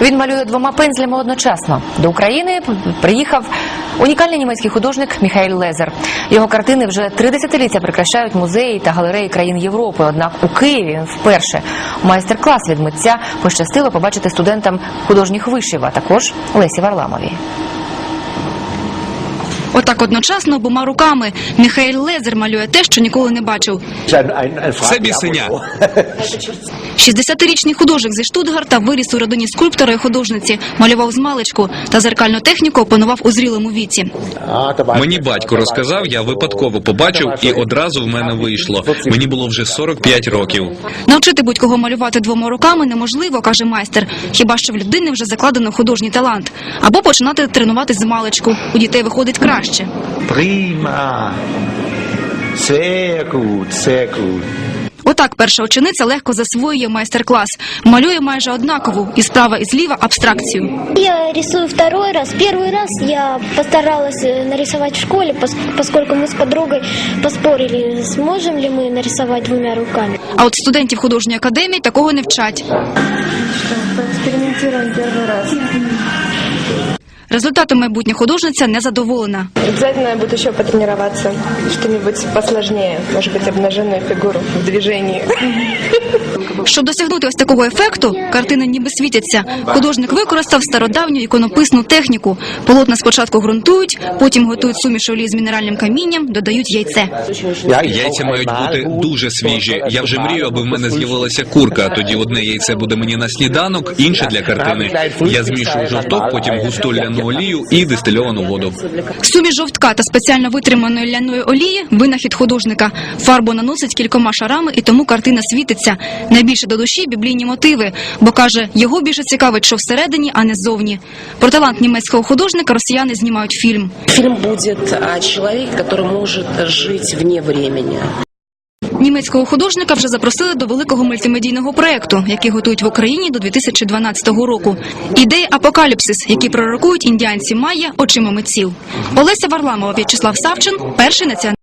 Він малює двома пензлями одночасно. До України приїхав унікальний німецький художник Міхаель Лезер. Його картини вже три десятиліття прикрашають музеї та галереї країн Європи. Однак у Києві вперше майстер-клас від митця пощастило побачити студентам художніх вишів, а також Лесі Варламовій. Отак одночасно обома руками Міхаель Лезер малює те, що ніколи не бачив. Це бісеня. 60-річний художник зі Штутгарта виріс у родині скульптора і художниці, малював з маличку та зеркальну техніку опанував у зрілому віці. Мені батько розказав, я випадково побачив, і одразу в мене вийшло. Мені було вже 45 років. Навчити будь-кого малювати двома руками неможливо, каже майстер. Хіба що в людини вже закладено художній талант, або починати тренуватись з маличку. У дітей виходить краще Prima. Sehr gut, sehr gut. Отак перша учениця легко засвоює майстер-клас, малює майже однакову і справа і зліва абстракцію. Я рисую второй раз. Первый раз я постаралась э, нарисовать в школе, пос- поскольку мы с подругой поспорили, сможем ли мы нарисовать двумя руками. А от студентів художньої академії такого не вчать. Результатом майбутня художниця не задоволена. Обязательно я буду еще потренироваться. Что-нибудь посложнее. Может быть, обнаженную фигуру в движении. Щоб досягнути ось такого ефекту, картини ніби світяться. Художник використав стародавню іконописну техніку. Полотна спочатку ґрунтують, потім готують суміш олії з мінеральним камінням, додають яйце. Яйця мають бути дуже свіжі. Я вже мрію, аби в мене з'явилася курка. Тоді одне яйце буде мені на сніданок, інше для картини. Я змішую жовток, потім густу ляну олію і дистильовану воду. Суміш жовтка та спеціально витриманої ляної олії винахід художника. Фарбу наносить кількома шарами, і тому картина світиться. Найбільше до душі біблійні мотиви, бо каже, його більше цікавить, що всередині, а не ззовні. Про талант німецького художника росіяни знімають фільм. Фильм будет о человеке, который может жить вне времени. Німецького художника вже запросили до великого мультимедійного проекту, який готують в Україні до 2012 року. Ідея апокаліпсис, які пророкують індіанці майя очима митців. Олеся Варламова, В'ячеслав Савчин, перший національний.